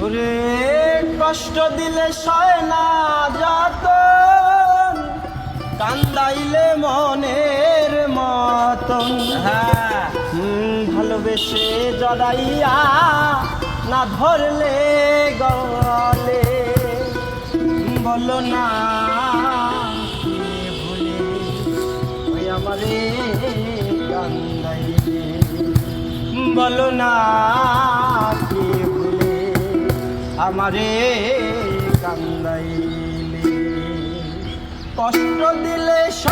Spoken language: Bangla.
ওরে কষ্ট দিলে সয় না যত কান্দাইলে মনের মতন। হ্যাঁ। ভালোবেসে জড়াইয়া না ধরলে গলে। বলো না ভুলে ওই আমারে কান্দাইলে। বলো না। আমারে কান্দাইলে। কষ্ট দিলে যাত